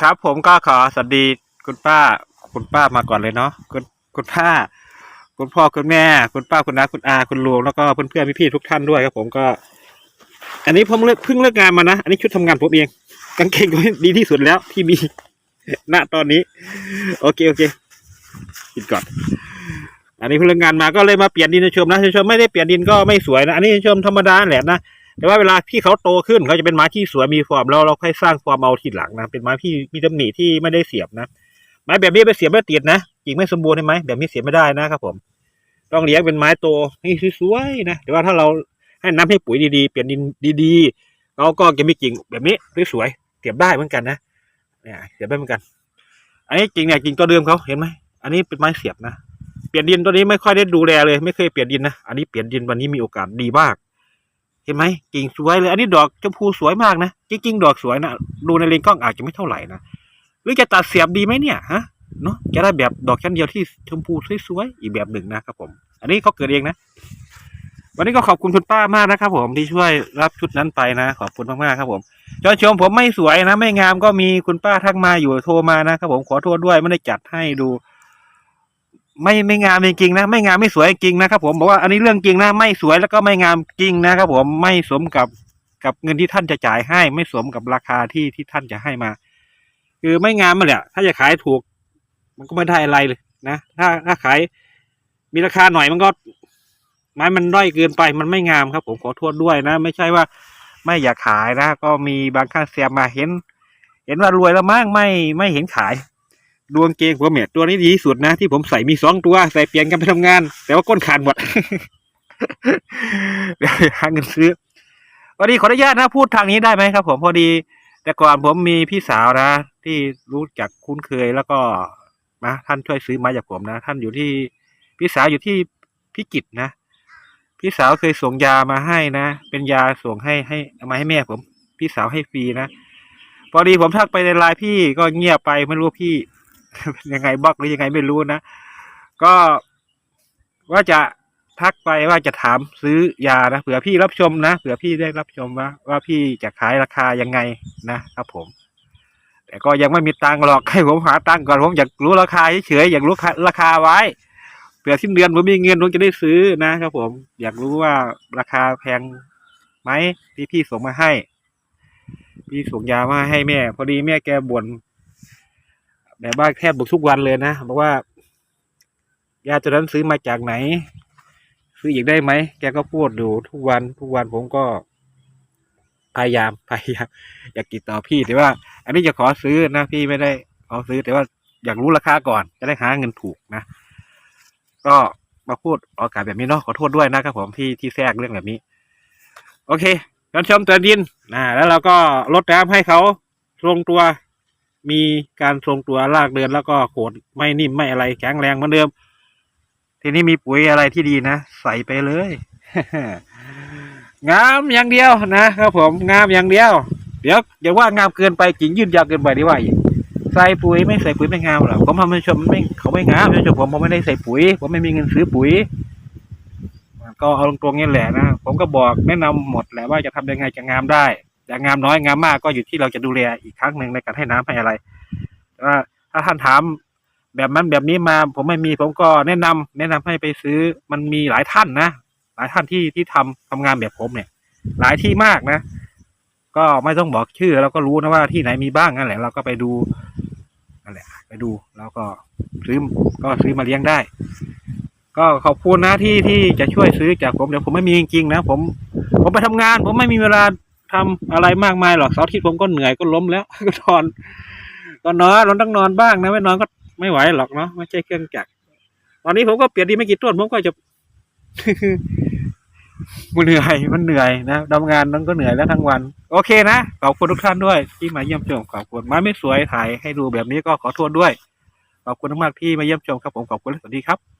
ครับ ผมก็ขอสวัสดีคุณป้า คุณป้ามาก่อนเลยเนาะคุณคุณป้า คุณพ่อคุณแม่ คุณป้าคุณน้าคุณอาคุณลุงแล้วก็เพื่อนเพื่อนๆพี่ๆทุกท่านด้วยครับ ผมก็ อันนี้ผมเลิกเพิ่งเลิกงานมานะอันนี้ชุดทำงานผมเองกางเกงก็ดีที่สุดแล้วที่มีณตอนนี้ โอเคโอเคปิดก่อนอันนี้เพิ่งเลิกงานมาก็เลยมาเปลี่ยนดินชมนะชมไม่ได้เปลี่ยนดินก็ไม่สวยนะอันนี้ชมธรรมดาแหละนะ แต่ว่าเวลาที่เขาโตขึ้นเขาจะเป็นไม้ที่สวยมีฟอร์มแล้วเราค่อยสร้างฟอร์มเอาทีหลังนะเป็นไม้ที่มีตำหนิที่ไม่ได้เสียบนะไม้แบบนี้ไปเสียบไม่ติดนะกิ่งไม่สมบูรณ์ใช่ไหมแบบนี้เสียบไม่ได้นะครับผมต้องเลี้ยงเป็นไม้โตให้สวยๆนะแต่ว่าถ้าเราให้น้ำให้ปุ๋ยดีๆ เปลี่ยนดินดีๆเราก็จะมีกิ่งแบบนี้สวยๆเสียบได้เหมือนกันนะเนี่ยเสียบได้เหมือนกัน อันนี้กิ่งเนี่ยกิ่งตัวเดิมเขาเห็นไหมอันนี้เป็นไม้เสียบนะเปลี่ยนดินตัวนี้ไม่ค่อยได้ดูแลเลย ไม่เคยเปลี่ยนดินนะอันนี้เปลี่ยนดินวันนี้มีโอกาสดีมาก ห็นไหมกิ่งสวยเลยอันนี้ดอกชมพูสวยมากนะจริงๆดอกสวยนะดูในเลนส์กล้องอาจจะไม่เท่าไหร่นะหรือจะตัดเสียบดีไหมเนี่ยฮะเนาะจะได้แบบดอกชั้นเดียวที่ชมพูสวยๆอีกแบบหนึ่งนะครับผม อันนี้เขาเกิดเองนะ วันนี้ก็ขอบคุณคุณป้ามากนะครับ ผมที่ช่วยรับชุดนั้นไปนะ ขอบคุณมากๆครับผมจอยชมผมไม่สวยนะ ไม่งามก็มีคุณป้าทักมาอยู่โทรมานะครับผมขอโทษด้วยไม่ได้จัดให้ดู ไม่ไม่งามจริงๆนะ ไม่งามไม่สวยจริงนะครับผมบอกว่าอันนี้เรื่องจริงนะไม่สวยแล้วก็ไม่งามจริงนะครับผมไม่สมกับกับเงินที่ท่านจะจ่ายให้ ไม่สมกับราคาที่ที่ท่านจะให้มา คือไม่งามมาแหละถ้าจะขายถูก มันก็ไม่ได้อะไรเลยนะถ้าถ้าขายมีราคาหน่อยมันก็ไม้มันด้อยเกินไปมันไม่งามครับ ผมขอโทษด้วยนะ ไม่ใช่ว่าไม่อยากขายนะ ก็มีบางข้างเสียมาเห็น เห็นว่ารวยแล้วมั้งไม่ไม่เห็นขาย ดวงเกงผมเนี่ตัวนี้ดีที่สุดนะ ที่ผมใส่มีสองตัว ใส่เปลี่ยนกันไปทำงาน แต่ว่าก้นขาดหมดเดี๋ยวหาเงินซื้อวันนี้ขออนุญาตนะพูดทางนี้ได้ไหมครับ ผมพอดี แต่ก่อนผมมีพี่สาวนะ ที่รู้จักคุ้นเคยแล้วก็นะท่านช่วยซื้อไม้จากผมนะ ท่านอยู่ที่พี่สาวอยู่ที่พิจิตรนะพี่สาวเคยส่งยามาให้นะ เป็นยาส่งให้ให้เอามาให้แม่ผม พี่สาวให้ฟรีนะพอดีผมทักไปในไลน์พี่ก็เงียบไปไม่รู้พี่ ยังไงบล็อกหรือยังไงไม่รู้นะ ก็ว่าจะทักไปว่าจะถามซื้อยานะเผื่อพี่รับชมนะเผื่อพี่ได้รับชมว่าว่าพี่จะขายราคายังไงนะครับผม แต่ก็ยังไม่มีตังค์หรอกให้ผมหาตังค์ก่อนผมอยากรู้ราคาเฉยๆอยากรู้ราคาไว้เผื่อสิ้นเดือนผมมีเงินผมจะได้ซื้อนะครับผม อยากรู้ว่าราคาแพงไหมที่พี่ส่งมาให้ พี่ส่งยามาให้แม่ พอดีแม่แกบ่น แบบว่าแทบบุกทุกวันเลยนะบอกว่ายาตัวนั้นซื้อมาจากไหน ซื้ออีกได้ไหมแกก็พูดอยู่ทุกวันทุกวันผมก็พยายามพยายามอยากติดต่อพี่แต่ว่า อันนี้จะขอซื้อนะพี่ไม่ได้ขอซื้อแต่ว่าอยากรู้ราคาก่อน จะได้หาเงินถูกนะก็มาพูดออกอากาศแบบนี้เนาะขอโทษด้วยนะครับผมที่ที่แทรกเรื่องแบบนี้ โอเคการชมตือนดินนะแล้วเราก็ลดน้ำให้เขาทรงตัว มีการทรงตัวลากเดินแล้วก็โขดไม่นิ่มไม่อะไรแข็งแรงเหมือนเดิม ทีนี้มีปุ๋ยอะไรที่ดีนะ ใส่ไปเลย งามอย่างเดียวนะครับผมงามอย่างเดียว เดี๋ยวอย่าว่างามเกินไปกิ่งยืดยาวเกินไปดีว่าอีกใส่ปุ๋ยไม่ใส่ปุ๋ยไม่งามหรอกผมทำให้ชมไม่เขาไม่งามท่านผู้ชมผมผมไม่ได้ใส่ปุ๋ย ผมไม่มีเงินซื้อปุ๋ยก็เอาตรงๆนี่แหละนะผมก็บอกแนะนำหมดแหละว่าจะทำยังไงจะงามได้ จะงามน้อยงามมากก็อยู่ที่เราจะดูแลอีกครั้งหนึ่งในการให้น้ำให้อะไรแต่ว่าถ้าท่านถามแบบนั้นแบบนี้มาผมไม่มีผมก็แนะนำแนะนำให้ไปซื้อมันมีหลายท่านนะหลายท่านที่ที่ทำทำงานแบบผมเนี่ย หลายที่มากนะ ก็ไม่ต้องบอกชื่อเราก็รู้นะว่าที่ไหนมีบ้างนั่นแหละเราก็ไปดูนั่นแหละ ไปดูแล้วก็ซื้อก็ซื้อมาเลี้ยงได้ ก็ขอบคุณนะที่ที่จะช่วยซื้อจากผมเดี๋ยวผมไม่มีจริงๆนะผม ผมไปทำงาน ผมไม่มีเวลา ทำอะไรมากมายหรอกเสาร์อาทิตย์ผมก็เหนื่อยก็ล้มแล้วก็นอนก็นอนเราต้องนอนบ้างนะไม่นอนก็ไม่ไหวหรอกเนาะไม่ใช่เครื่องจักรตอนนี้ผมก็เปลี่ยนดีไม่กี่ต้นผมก็จะมันเหนื่อยมันเหนื่อยนะทำงานนั้นก็เหนื่อยแล้วทั้งวัน โอเคนะขอบคุณทุกท่านด้วย ที่มาเยี่ยมชมขอบคุณไม้ไม่สวยถ่ายให้ดูแบบนี้ก็ขอโทษด้วยขอบคุณมากๆที่มาเยี่ยมชมครับผมขอบคุณและสวัสดีครับ